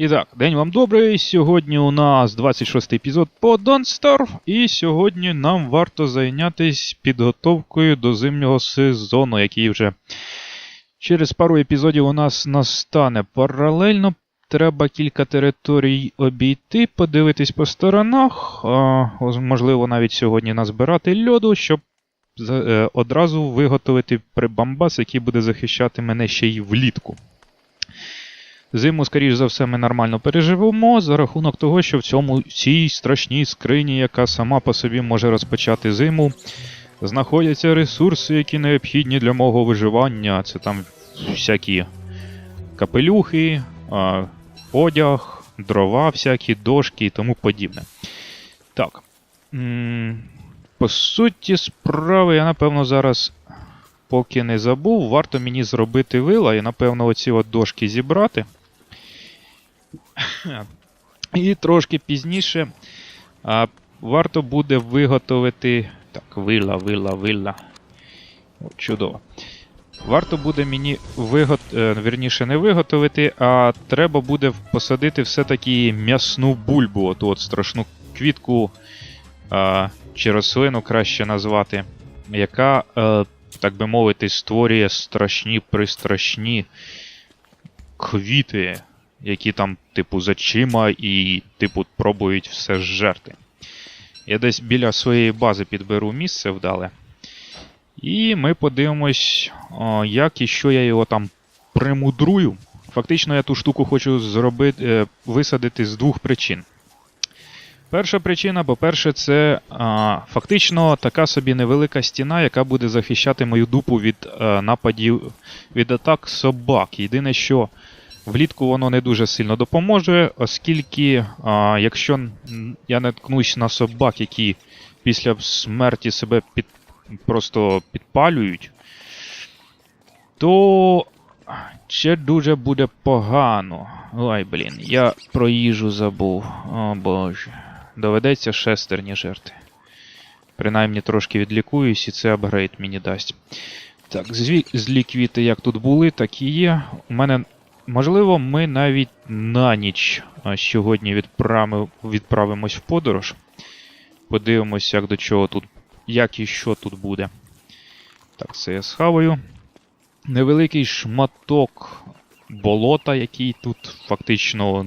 І так, день вам добрий. Сьогодні у нас 26-й епізод по Starve, і сьогодні нам варто зайнятися підготовкою до зимнього сезону, який вже через пару епізодів у нас настане. Паралельно треба кілька територій обійти, подивитись по сторонах, а, можливо, навіть сьогодні назбирати льоду, щоб е, одразу виготовити прибамбас, який буде захищати мене ще й влітку. Зиму, скоріш за все, ми нормально переживемо за рахунок того, що в цьому цій страшній скрині, яка сама по собі може розпочати зиму, знаходяться ресурси, які необхідні для мого виживання. Це там всякі капелюхи, одяг, дрова, всякі дошки і тому подібне. Так. По суті, справи, я напевно зараз, поки не забув, варто мені зробити вила і, напевно, оці от дошки зібрати. І трошки пізніше а, варто буде виготовити. Так, вила, вила. О, чудово. Варто буде мені вигот... е, вірніше не виготовити, а треба буде посадити все-таки м'ясну бульбу, оту от страшну квітку а, чи рослину краще назвати, яка, е, так би мовити, створює страшні пристрашні квіти, які там, типу, з очима і, типу, пробують все зжерти. Я десь біля своєї бази підберу місце вдале. І ми подивимось, як і що я його там примудрую. Фактично, я ту штуку хочу зробити, е, висадити з двох причин. Перша причина, по-перше, це а, фактично така собі невелика стіна, яка буде захищати мою дупу від е, нападів, від атак собак. Єдине, що влітку воно не дуже сильно допоможе, оскільки, а, якщо я наткнусь на собак, які після смерті себе під, просто підпалюють, то ще дуже буде погано. Ой, блін, я про їжу забув. О боже. Доведеться шестерні жерти. Принаймні трошки відлікуюсь, і це апгрейд мені дасть. Так, злі, квіти, як тут були, так і є. У мене, можливо, ми навіть на ніч сьогодні відправимо, відправимось в подорож. Подивимось, як до чого тут, як і що тут буде. Так, це я схаваю. Невеликий шматок болота, який тут фактично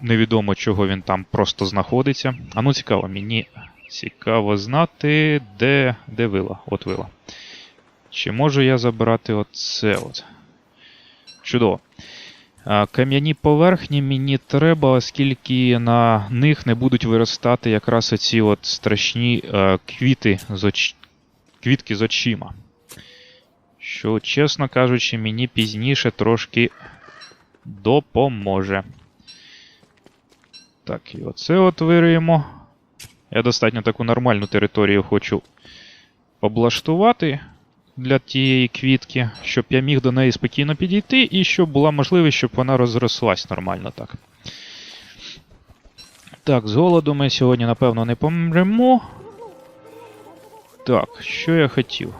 невідомо, чого він там просто знаходиться. А ну цікаво, мені цікаво знати, де, де вила. От вила. Чи можу я забрати оце от? Чудово. Кам'яні поверхні мені треба, оскільки на них не будуть виростати якраз оці от страшні е, квіти з оч... квітки з очима. Що, чесно кажучи, мені пізніше трошки допоможе. Так, і оце от вириємо. Я достатньо таку нормальну територію хочу облаштувати для тієї квітки, щоб я міг до неї спокійно підійти, і щоб була можливість, щоб вона розрослась нормально так. Так, з голоду ми сьогодні, напевно, не помремо. Так, що я хотів?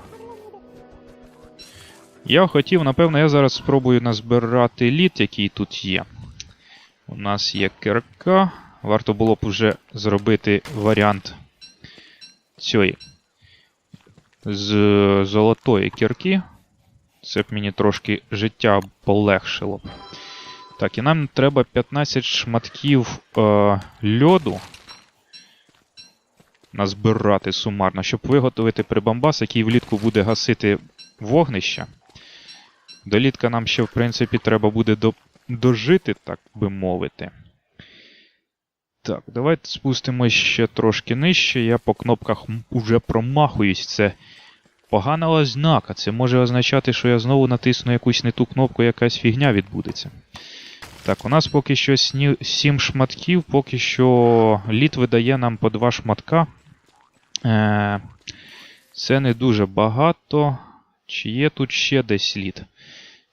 Я хотів, напевно, я зараз спробую назбирати лід, який тут є. У нас є кирка. Варто було б вже зробити варіант цієї з золотої кірки. Це б мені трошки життя полегшило. б. Так, і нам треба 15 шматків е, льоду назбирати сумарно, щоб виготовити прибамбас, який влітку буде гасити вогнище. До літка нам ще, в принципі, треба буде до, дожити, так би мовити. Так, давайте спустимось ще трошки нижче. Я по кнопках уже промахуюсь. Це погана ознака. Це може означати, що я знову натисну якусь не ту кнопку, якась фігня відбудеться. Так, у нас поки що 7 шматків, поки що лід видає нам по 2 шматка. Е, Це не дуже багато. Чи є тут ще десь лід?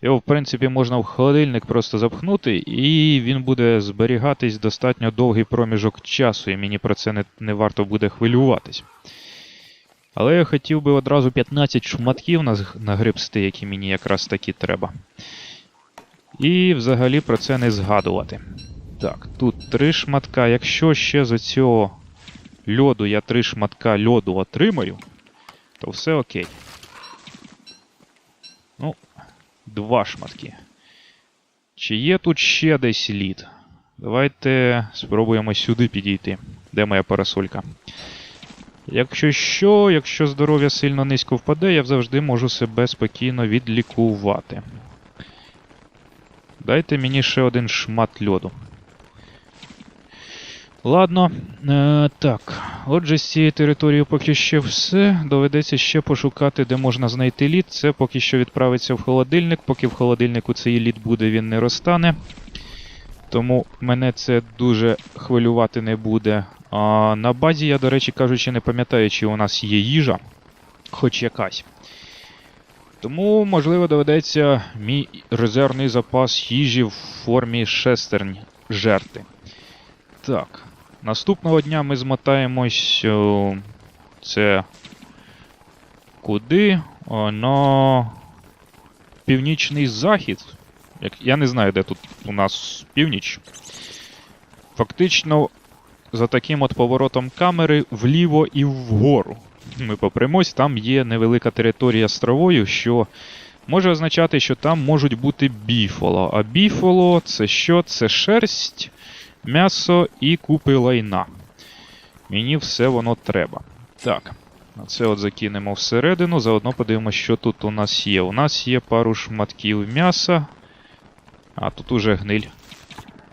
Його, в принципі, можна в холодильник просто запхнути, і він буде зберігатись достатньо довгий проміжок часу, і мені про це не, не варто буде хвилюватись. Але я хотів би одразу 15 шматків нагребсти, які мені якраз таки треба. І взагалі про це не згадувати. Так, тут три шматка. Якщо ще з цього льоду я три шматка льоду отримаю, то все окей. Ну, два шматки. Чи є тут ще десь лід? Давайте спробуємо сюди підійти. Де моя парасолька? Якщо що, якщо здоров'я сильно низько впаде, я завжди можу себе спокійно відлікувати. Дайте мені ще один шмат льоду. Ладно, е, так. Отже, з цієї території поки що все. Доведеться ще пошукати, де можна знайти лід. Це поки що відправиться в холодильник. Поки в холодильнику цей лід буде, він не розтане. Тому мене це дуже хвилювати не буде. А, на базі я, до речі кажучи, не пам'ятаю, чи у нас є їжа, хоч якась. Тому, можливо, доведеться мій резервний запас їжі в формі шестернь жерти. Так. Наступного дня ми змотаємось. О, це. Куди? О, на північний захід. Як, я не знаю, де тут у нас північ. Фактично, за таким от поворотом камери вліво і вгору. Ми попремось, там є невелика територія з травою, що може означати, що там можуть бути біфоло. А біфоло це що? Це шерсть, м'ясо і купи лайна. Мені все воно треба. Так. Це от закинемо всередину, заодно подивимося, що тут у нас є. У нас є пару шматків м'яса. А, тут уже гниль.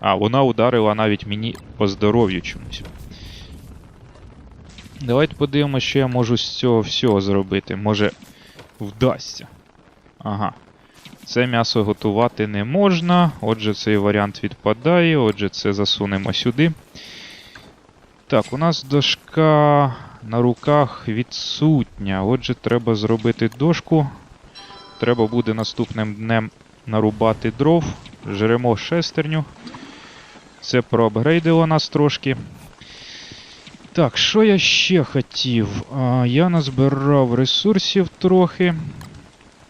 А, вона ударила навіть мені по здоров'ю чомусь. Давайте подивимося, що я можу з цього всього зробити. Може, вдасться. Ага. Це м'ясо готувати не можна. Отже, цей варіант відпадає. Отже, це засунемо сюди. Так, у нас дошка на руках відсутня. Отже, треба зробити дошку. Треба буде наступним днем нарубати дров. Жеремо шестерню. Це проапгрейдило нас трошки. Так, що я ще хотів? А, Я назбирав ресурсів трохи.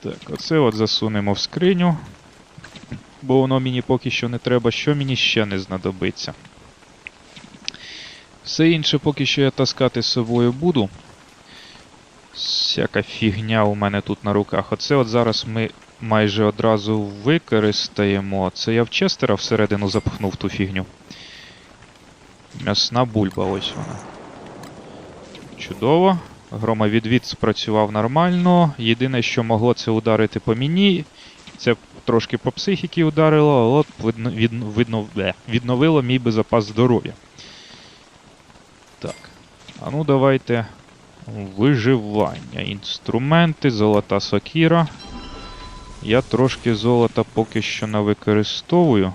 Так, оце от засунемо в скриню. Бо воно мені поки що не треба, що мені ще не знадобиться. Все інше поки що я таскати з собою буду. Всяка фігня у мене тут на руках. Оце от зараз ми майже одразу використаємо. Це я в Честера всередину запхнув ту фігню. М'ясна бульба, ось вона. Чудово. Громовідвід спрацював нормально. Єдине, що могло це ударити по мені, це трошки по психіки ударило, але видно, видно, відновило мій би запас здоров'я. Так. А ну давайте. Виживання. Інструменти, золота сокіра. Я трошки золота поки що не використовую.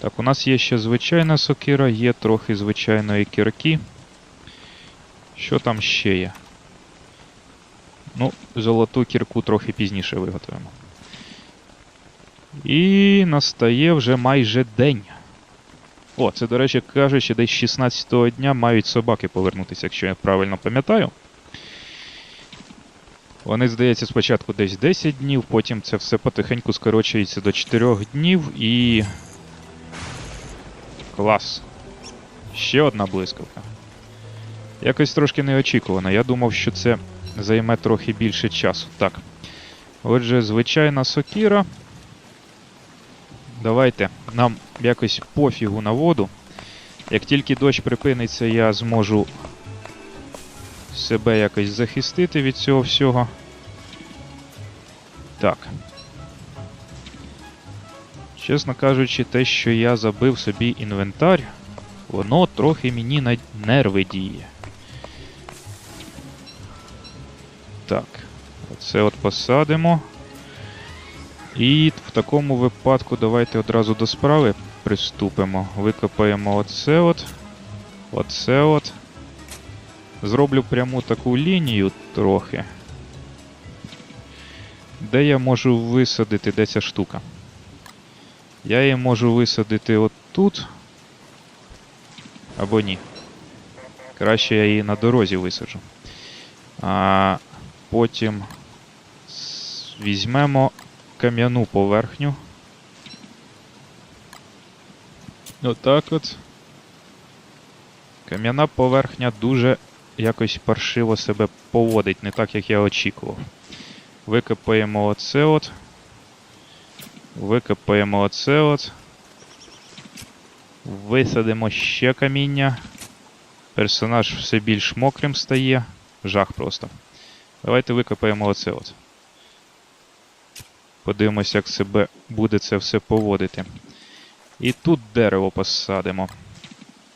Так, у нас є ще звичайна сокира, є трохи звичайної кірки. Що там ще є? Ну, золоту кірку трохи пізніше виготовимо. І настає вже майже день. О, це, до речі, кажучи, десь 16-го дня мають собаки повернутися, якщо я правильно пам'ятаю. Вони, здається, спочатку десь 10 днів, потім це все потихеньку скорочується до 4 днів і. Клас. Ще одна блискавка. Якось трошки неочікувано. Я думав, що це займе трохи більше часу. Так. Отже, звичайна сокіра. Давайте нам якось пофігу на воду. Як тільки дощ припиниться, я зможу себе якось захистити від цього всього. Так. Чесно кажучи, те, що я забив собі інвентар, воно трохи мені на нерви діє. Так, оце от посадимо. І в такому випадку давайте одразу до справи приступимо. Викопаємо оце от. Оце от. Зроблю пряму таку лінію трохи. Де я можу висадити де ця штука? Я її можу висадити от тут. Або ні. Краще я її на дорозі висаджу. А Потім візьмемо кам'яну поверхню. Отак от. Кам'яна поверхня дуже якось паршиво себе поводить, не так, як я очікував. Викопаємо оце от. Викопаємо оце от. Висадимо ще каміння. Персонаж все більш мокрим стає. Жах просто. Давайте викопаємо оце от. Подивимося, як себе буде це все поводити. І тут дерево посадимо.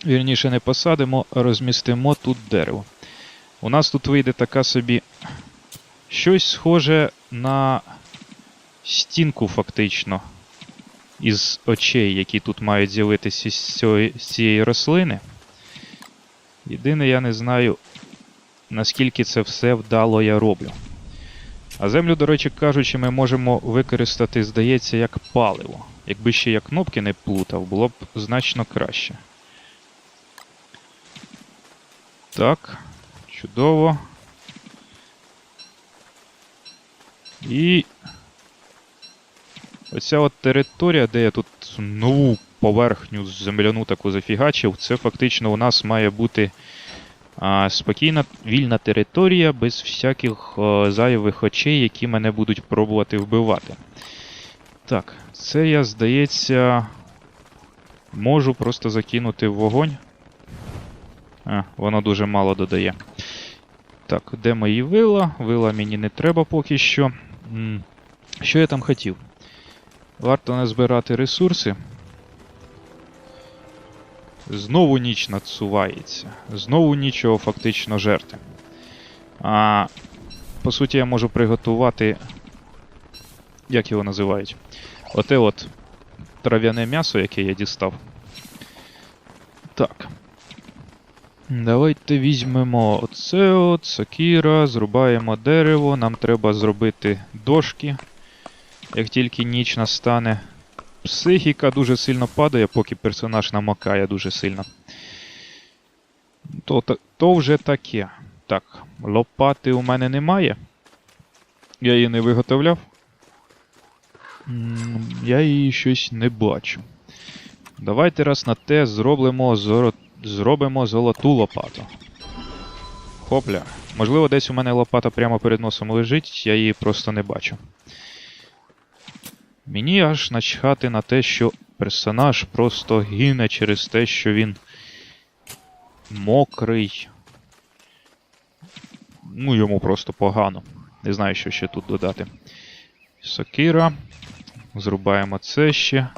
Вірніше, не посадимо, а розмістимо тут дерево. У нас тут вийде така собі щось схоже на стінку, фактично, із очей, які тут мають з'явитися з цієї, рослини. Єдине, я не знаю, наскільки це все вдало я роблю. А землю, до речі кажучи, ми можемо використати, здається, як паливо. Якби ще я кнопки не плутав, було б значно краще. Так, чудово. І оця от територія, де я тут нову поверхню земляну таку зафігачив, це фактично у нас має бути а, спокійна вільна територія без всяких а, зайвих очей, які мене будуть пробувати вбивати. Так, це я, здається, можу просто закинути в вогонь. А, воно дуже мало додає. Так, де мої вила? Вила мені не треба поки що. Що я там хотів? Варто назбирати ресурси. Знову ніч надсувається. Знову нічого фактично жерти. А, по суті, я можу приготувати. Як його називають? Оте от трав'яне м'ясо, яке я дістав. Так. Давайте візьмемо оце от, сокіра, зрубаємо дерево. Нам треба зробити дошки. Як тільки ніч настане. Психіка дуже сильно падає, поки персонаж намокає дуже сильно. То, то, то вже таке. Так, лопати у мене немає. Я її не виготовляв. Я її щось не бачу. Давайте раз на те зробимо, зоро... зробимо золоту лопату. Хопля. Можливо, десь у мене лопата прямо перед носом лежить, я її просто не бачу. Мені аж начхати на те, що персонаж просто гине через те, що він мокрий. Ну, йому просто погано. Не знаю, що ще тут додати. Сокира. Зрубаємо це ще.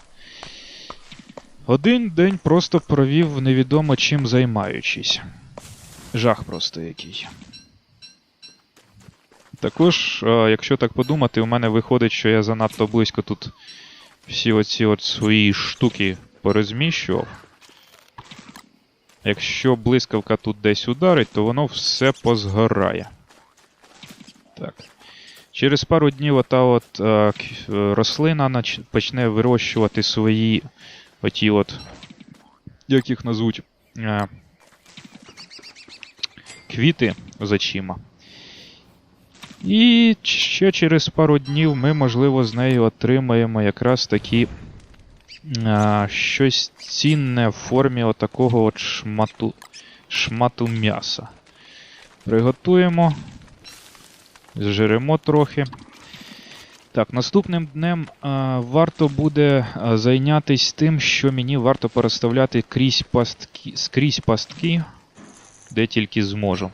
Один день просто провів невідомо чим займаючись. Жах просто який. Також, е, якщо так подумати, у мене виходить, що я занадто близько тут всі оці от свої штуки порозміщував. Якщо блискавка тут десь ударить, то воно все позгорає. Так. Через пару днів ота от е, е, рослина почне вирощувати свої оті от. Як їх назвуть? Е, квіти з очима. І ще через пару днів ми, можливо, з нею отримаємо якраз такі а, щось цінне в формі отакого от шмату, шмату м'яса. Приготуємо, зжиремо трохи. Так, наступним днем а, варто буде зайнятися тим, що мені варто переставляти крізь пастки, скрізь пастки, де тільки зможу.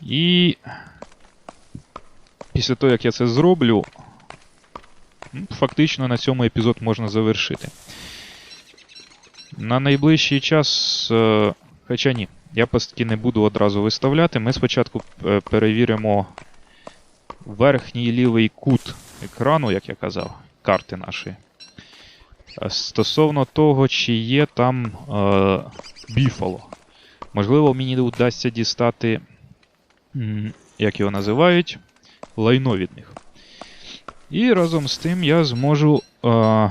І після того, як я це зроблю, ну, фактично на цьому епізод можна завершити. На найближчий час, е, хоча ні, я пастки не буду одразу виставляти. Ми спочатку е, перевіримо верхній лівий кут екрану, як я казав, карти нашої. Е, Стосовно того, чи є там е, біфало. Можливо, мені вдасться дістати як його називають, лайно від них. І разом з тим я зможу а,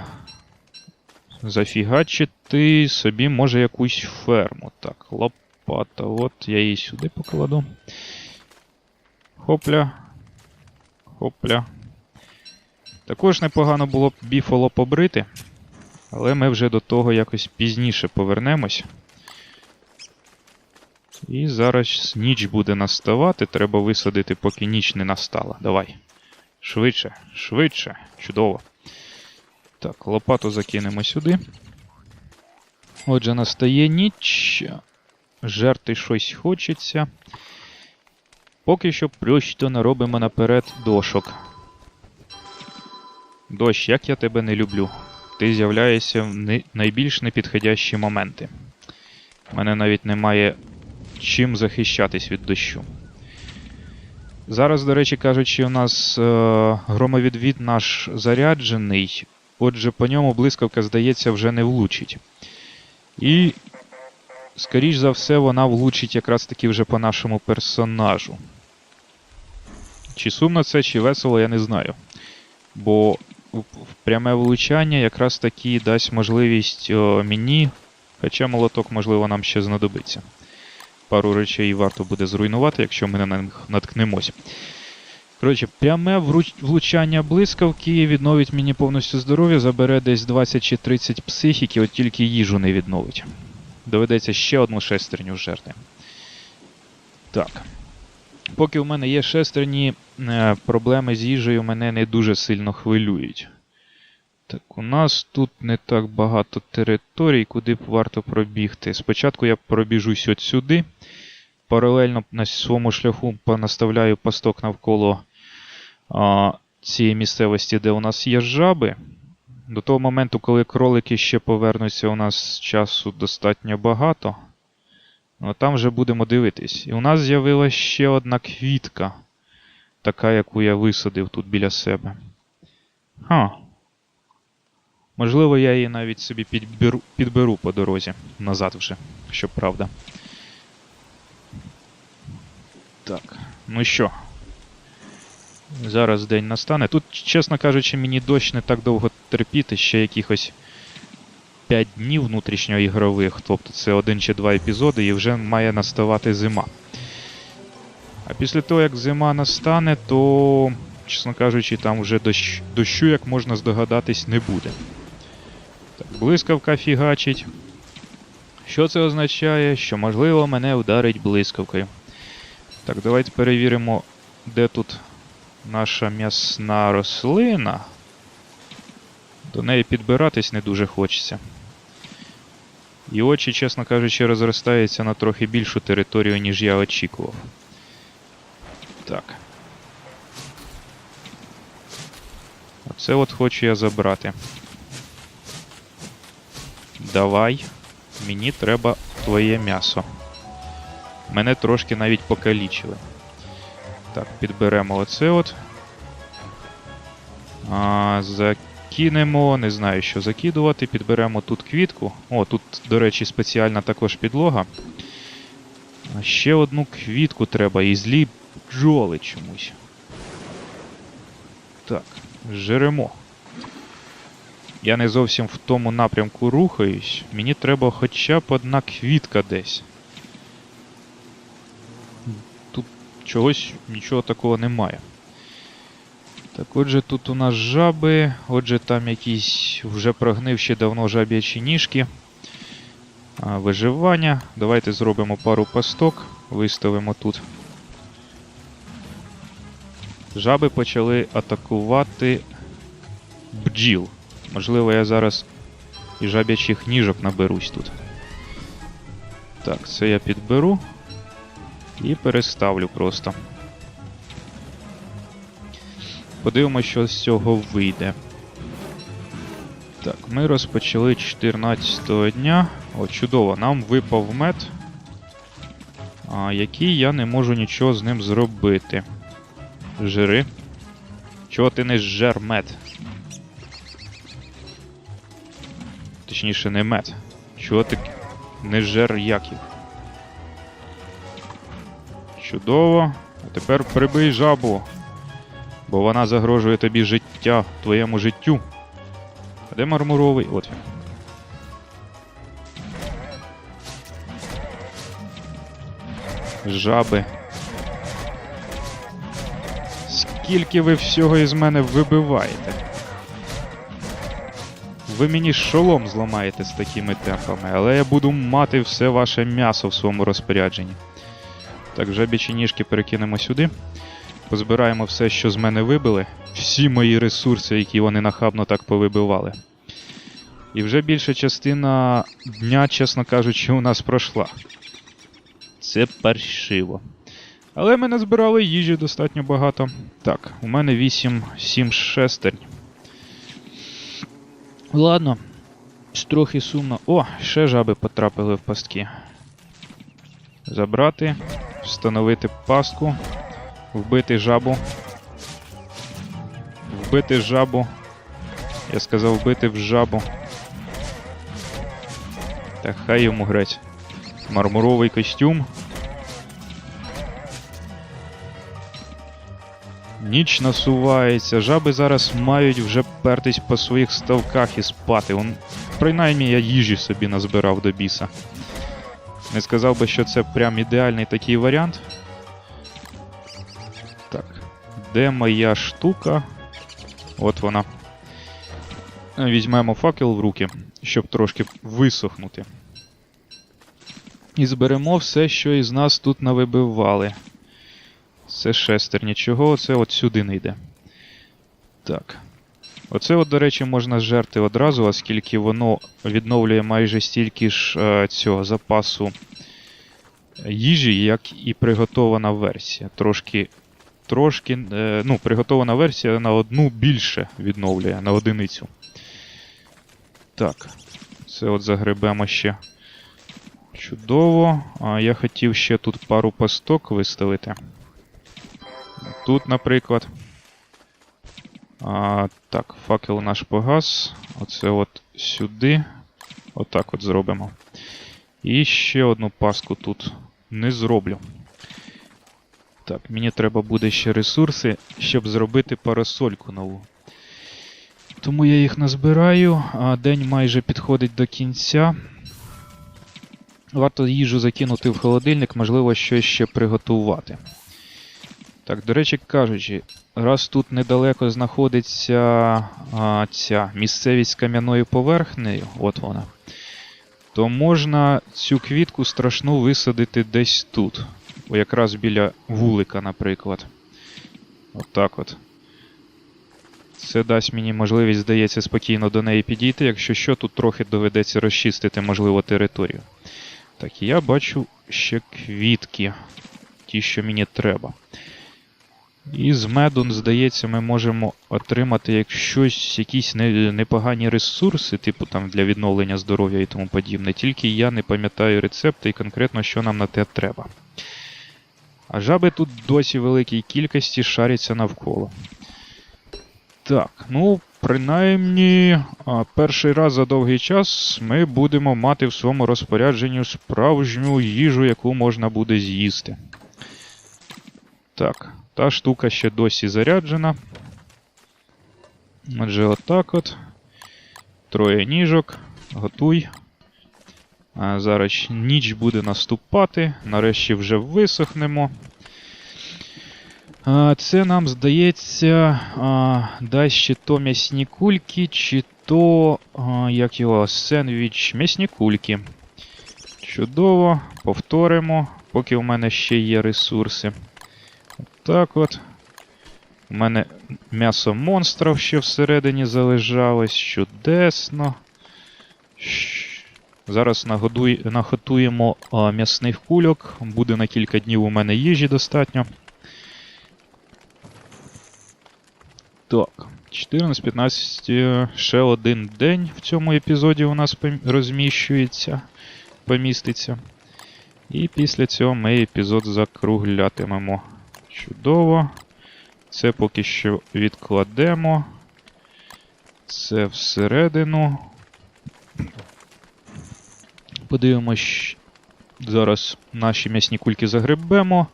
зафігачити собі, може, якусь ферму. Так, лопата, от я її сюди покладу. Хопля. Хопля. Також непогано було б біфоло побрити. Але ми вже до того якось пізніше повернемось. І зараз ніч буде наставати, треба висадити, поки ніч не настала. Давай. Швидше, швидше. Чудово. Так, лопату закинемо сюди. Отже, настає ніч. Жерти щось хочеться. Поки що просто наробимо наперед дошок. Дощ, як я тебе не люблю. Ти з'являєшся в найбільш непідходящі моменти. У мене навіть немає чим захищатись від дощу. Зараз, до речі кажучи, у нас е, громовідвід наш заряджений, отже, по ньому блискавка, здається, вже не влучить. І, скоріш за все, вона влучить якраз таки вже по нашому персонажу. Чи сумно це, чи весело, я не знаю. Бо пряме влучання якраз таки дасть можливість о, мені, хоча молоток, можливо, нам ще знадобиться. Пару речей варто буде зруйнувати, якщо ми на них наткнемось. Коротше, пряме влучання блискавки відновить мені повністю здоров'я, забере десь 20 чи 30 психіки, от тільки їжу не відновить. Доведеться ще одну шестерню жерти. Так. Поки у мене є шестерні, е, проблеми з їжею мене не дуже сильно хвилюють. Так, у нас тут не так багато територій, куди б варто пробігти. Спочатку я пробіжусь от сюди. Паралельно на своєму шляху понаставляю пасток навколо а, цієї місцевості, де у нас є жаби. До того моменту, коли кролики ще повернуться, у нас часу достатньо багато. Ну, там вже будемо дивитись. І у нас з'явилася ще одна квітка, така, яку я висадив тут біля себе. Ха. Можливо, я її навіть собі підберу, підберу по дорозі назад вже, що правда. Так, ну що. Зараз день настане. Тут, чесно кажучи, мені дощ не так довго терпіти, ще якихось 5 днів внутрішньоігрових, тобто це один чи два епізоди, і вже має наставати зима. А після того, як зима настане, то, чесно кажучи, там вже дощ, дощу, як можна здогадатись, не буде. Так, блискавка фігачить. Що це означає? Що можливо мене вдарить блискавкою. Так, давайте перевіримо, де тут наша м'ясна рослина. До неї підбиратись не дуже хочеться. І очі, чесно кажучи, розростаються на трохи більшу територію, ніж я очікував. Так. Оце от хочу я забрати. Давай. Мені треба твоє м'ясо. Мене трошки навіть покалічили. Так, підберемо оце от. А, закинемо, не знаю, що закидувати. Підберемо тут квітку. О, тут, до речі, спеціальна також підлога. Ще одну квітку треба і злі бджоли чомусь. Так, жеремо. Я не зовсім в тому напрямку рухаюсь. Мені треба хоча б одна квітка десь. Тут чогось нічого такого немає. Так, отже, тут у нас жаби, отже, там якісь вже прогнивші давно жаб'ячі ніжки. А, виживання. Давайте зробимо пару пасток, виставимо тут. Жаби почали атакувати бджіл. Можливо, я зараз і жаб'ячих ніжок наберусь тут. Так, це я підберу і переставлю просто. Подивимося, що з цього вийде. Так, ми розпочали 14 дня. О, чудово, нам випав мед, а, який я не можу нічого з ним зробити. Жири. Чого ти не жер мед? Точніше, не мед. Чого ти не жер яків? Чудово. А тепер прибий жабу. Бо вона загрожує тобі життя, твоєму життю. А де мармуровий? От він. Жаби. Скільки ви всього із мене вибиваєте? ви мені шолом зламаєте з такими темпами, але я буду мати все ваше м'ясо в своєму розпорядженні. Так, жабічі ніжки перекинемо сюди. Позбираємо все, що з мене вибили, всі мої ресурси, які вони нахабно так повибивали. І вже більша частина дня, чесно кажучи, у нас пройшла. Це паршиво. Але ми назбирали їжі достатньо багато. Так, у мене 8-7 шестернь. Ладно. Трохи сумно. О, ще жаби потрапили в пастки. Забрати, встановити пастку, вбити жабу. Вбити жабу. Я сказав вбити в жабу. Та хай йому греть. Мармуровий костюм. Ніч насувається. Жаби зараз мають вже пертись по своїх ставках і спати. Он... Принаймні я їжі собі назбирав до біса. Не сказав би, що це прям ідеальний такий варіант. Де моя штука? От вона. Візьмемо факел в руки, щоб трошки висохнути. І зберемо все, що із нас тут навибивали. Це шестерні. Чого оце от сюди не йде? Так. Оце, от, до речі, можна зжерти одразу, оскільки воно відновлює майже стільки ж е, цього запасу їжі, як і приготована версія. Трошки. Трошки. Е, ну, приготована версія на одну більше відновлює, на одиницю. Так. Це от загребемо ще. Чудово. А я хотів ще тут пару пасток виставити. Тут, наприклад. А, Так, факел наш погас. Оце от сюди. Отак от зробимо. І ще одну паску тут не зроблю. Так, мені треба буде ще ресурси, щоб зробити парасольку нову. Тому я їх назбираю, а день майже підходить до кінця. Варто їжу закинути в холодильник, можливо, щось ще приготувати. Так, до речі кажучи, раз тут недалеко знаходиться а, ця місцевість з кам'яною поверхнею, от вона, то можна цю квітку страшну висадити десь тут. Якраз біля вулика, наприклад. Отак от. Це дасть мені можливість, здається, спокійно до неї підійти, якщо що, тут трохи доведеться розчистити, можливо, територію. Так, я бачу ще квітки. Ті, що мені треба. І з меду, здається, ми можемо отримати як щось, якісь не, непогані ресурси, типу там для відновлення здоров'я і тому подібне. Тільки я не пам'ятаю рецепти і конкретно, що нам на те треба. А жаби тут досі великій кількості шаряться навколо. Так, ну, принаймні, перший раз за довгий час ми будемо мати в своєму розпорядженні справжню їжу, яку можна буде з'їсти. Так, та штука ще досі заряджена. Отже, отак от. Троє ніжок. Готуй. Зараз ніч буде наступати. Нарешті вже висохнемо. Це нам здається, а, дасть чи то м'ясні кульки, чи то, як його, сендвіч м'ясні кульки. Чудово, повторимо, поки у мене ще є ресурси. Так от. У мене м'ясо монстрів ще всередині залежалось. Чудесно. Зараз нагодуй, наготуємо а, м'ясних кульок. Буде на кілька днів у мене їжі достатньо. Так, 14-15, ще один день в цьому епізоді у нас розміщується, поміститься. І після цього ми епізод закруглятимемо. Чудово. Це поки що відкладемо. Це всередину. Подивимось. Зараз наші м'ясні кульки загребемо,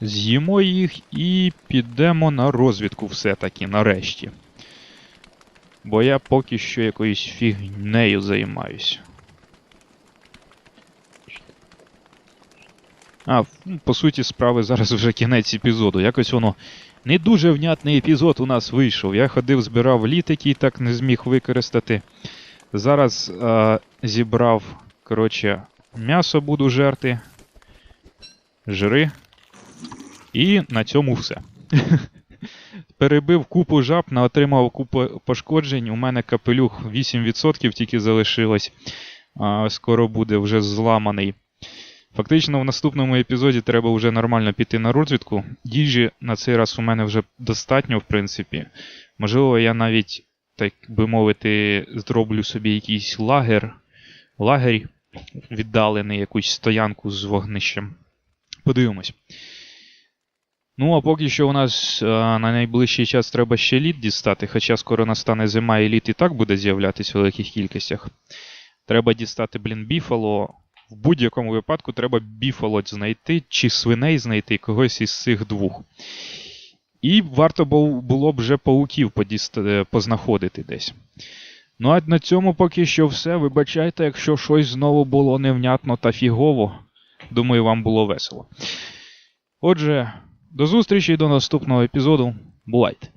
з'їмо їх і підемо на розвідку все-таки нарешті. Бо я поки що якоюсь фігнею займаюсь. А, ну, по суті, справи зараз вже кінець епізоду. Якось воно не дуже внятний епізод у нас вийшов. Я ходив, збирав літ, який так не зміг використати. Зараз е, зібрав, коротше, м'ясо буду жерти. Жири. І на цьому все. Перебив купу жаб, наотримав купу пошкоджень. У мене капелюх 8% тільки залишилось. Скоро буде вже зламаний. Фактично, в наступному епізоді треба вже нормально піти на розвідку. Їжі на цей раз у мене вже достатньо, в принципі. Можливо, я навіть, так би мовити, зроблю собі якийсь лагер, лагерь віддалений, якусь стоянку з вогнищем. Подивимось. Ну, а поки що у нас е, на найближчий час треба ще лід дістати, хоча скоро настане зима і лід і так буде з'являтися в великих кількостях. Треба дістати, блін, біфало. В будь-якому випадку треба біфало знайти, чи свиней знайти когось із цих двох. І варто було б вже пауків е, познаходити десь. Ну а на цьому поки що все. Вибачайте, якщо щось знову було невнятно та фігово. Думаю, вам було весело. Отже, до зустрічі і до наступного епізоду. Бувайте!